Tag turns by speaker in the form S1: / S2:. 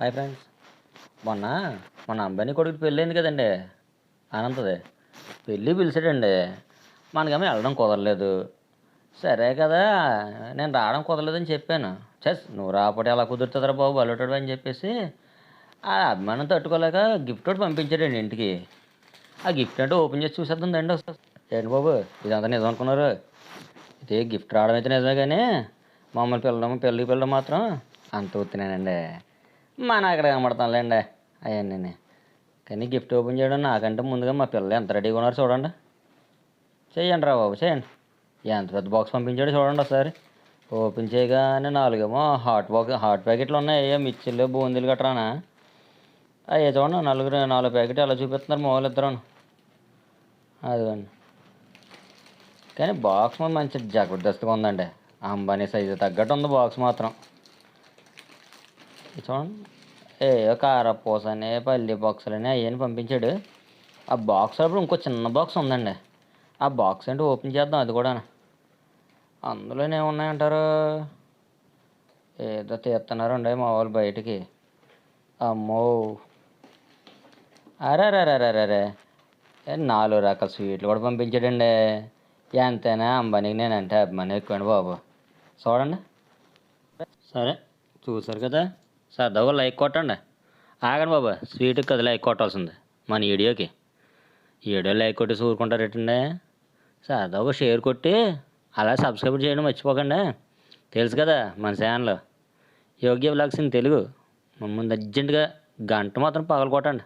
S1: Hi friends. మొన్న మన అంబానీ కొడుకు పెళ్ళైంది కదండి. అనంతది పెళ్ళి పిలిచాడండి. మనకేమో వెళ్ళడం కుదరలేదు. సరే కదా నేను రావడం కుదరలేదని చెప్పాను. చస్ నువ్వు రాకపోతే ఎలా కుదురుతుందిరా బాబు బలుటాడు అని చెప్పేసి ఆ అభిమానం తట్టుకోలేక గిఫ్ట్ ఒకటి పంపించాడండి ఇంటికి. ఆ గిఫ్ట్ అంటే ఓపెన్ చేసి చూసేద్దాండి ఒకసారి. ఏంటి బాబు ఇదంతా నిజం అనుకున్నారు? ఇది గిఫ్ట్ రావడం అయితే నిజమే కానీ మమ్మల్ని పిల్లడం పెళ్ళికి పిల్లడం మాత్రం అంత ఉత్తినేనండి మన అక్కడ కనబడతానులేండి. అవన్నీ కానీ గిఫ్ట్ ఓపెన్ చేయడం నాకంటే ముందుగా మా పిల్లలు ఎంత రెడీగా ఉన్నారు చూడండి. చేయండి రా బాబు చేయండి ఎంత పెద్ద బాక్స్ పంపించాడు చూడండి ఒకసారి. ఓపెన్ చేయగానే నాలుగేమో హాట్ బాక్స్ హాట్ ప్యాకెట్లు ఉన్నాయి. అయ్యో మిర్చిలు బూందీలు గట్రానా అయ్యే చూడండి నలుగురు నాలుగు ప్యాకెట్ అలా చూపిస్తున్నారు మామూలు వాళ్ళు ఇద్దరు అదిగోండి. కానీ బాక్స్ మంచి జబర్దస్త్గా ఉందండి. అంబానీ సైజు తగ్గట్టు ఉంది బాక్స్ మాత్రం. చూడండి ఏ కారపూస అని పల్లి బాక్సులు అని అవన్నీ పంపించాడు. ఆ బాక్స్ అప్పుడు ఇంకో చిన్న బాక్స్ ఉందండి. ఆ బాక్స్ అంటే ఓపెన్ చేద్దాం అది కూడా అందులోనే ఉన్నాయంటారు ఏదో తీస్తున్నారండి మా వాళ్ళు బయటికి. అమ్మో. అరే అరే అరే అరే ఏ నాలుగు రకాల స్వీట్లు కూడా పంపించాడండి. ఎంతైనా అంబానీకి నేనంటే అభిమానం ఎక్కువండి బాబు. చూడండి. సరే చూసారు కదా? సరదాగా లైక్ కొట్టండి. ఆగండి బాబు స్వీట్కి కదా లైక్ కొట్టాల్సింది మన వీడియోకి. ఈ వీడియో లైక్ కొట్టి ఊరుకుంటారేటండి దగ్గర షేర్ కొట్టి అలా సబ్స్క్రైబ్ చేయడం మర్చిపోకండి. తెలుసు కదా మన ఛానల్. యోగ్య బ్లాగ్స్ ఇన్ తెలుగు. ముందు అర్జెంటుగా గంట మాత్రం పగలు కొట్టండి